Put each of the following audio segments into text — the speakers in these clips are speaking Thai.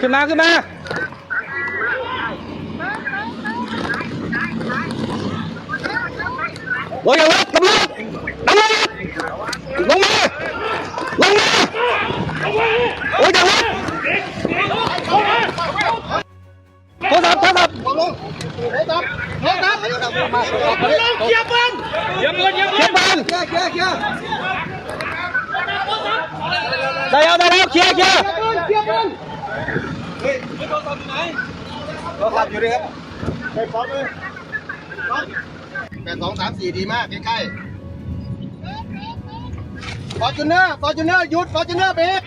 ขึ้นมาขึ้นมาโอ้ยอย่าวัดตำรวจตำรวจลงมาลงมาโอ้ยอย่าวัดโทรศัพท์โทรศัพท์เกียร์ปืนเกียร์ปืนเกียร์ปืเขียนนบ้านเคลียร์เคลียร์เคลียร์ได้แล้วได้แล้วเคลียร์เคลียร์ แปดสองสามสี่ดีมากใกล้ๆฟอร์จูเนอร์ฟอร์จูเนอร์หยุดฟอร์จูเนอร์เบรก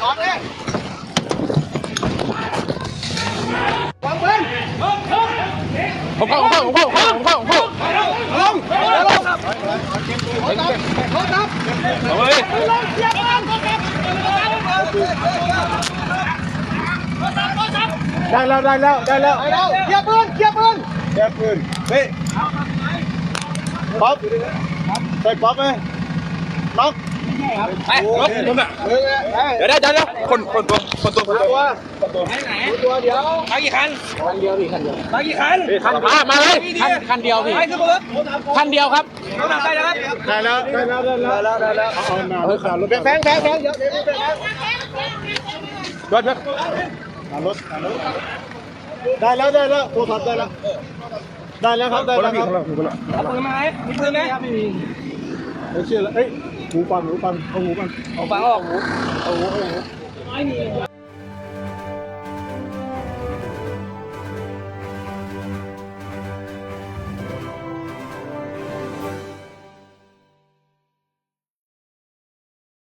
จอดเลยวางปืนผมเข้าผมเข้าผมเข้าผมเข้าผมเข้าลงลงขอตับขอตับเอาเลย ได้แล้วได้แล้วได้แล้วได้แล้วเคลียร์ปืนเคลียร์ปืนเคลียร์ปืนเฮ้ยป๊อปใส่ป๊อปไหมล็อกไปรถผมอะเฮ้ยเดี๋ยวได้เดี๋ยวเดี๋ยวคนคนตัวคนตัวคนตัวตัวตัวเดียวมากี่คันคันเดียวดิคันเดียวมากี่คันคันมามาเลยคันคันเดียวพี่ไปขึ้นรถคันเดียวครับรถหนักได้นะครับได้แล้วได้แล้วได้แล้วได้แล้วเอาหน้ารถขารถแฟงแฟงแฟงเดี๋ยวเดี๋ยวแฟงรถรถ ขารถขารถได้แล้วได้แล้วโทรศัพท์ได้แล้วได้แล้วครับได้แล้วครับเอาปืนมาไหมมีปืนไหมไม่เชื่อแล้วเอ้ยหูฟังหูฟังเอาหูฟังเอาฟังออกหูเอาหูเอาหู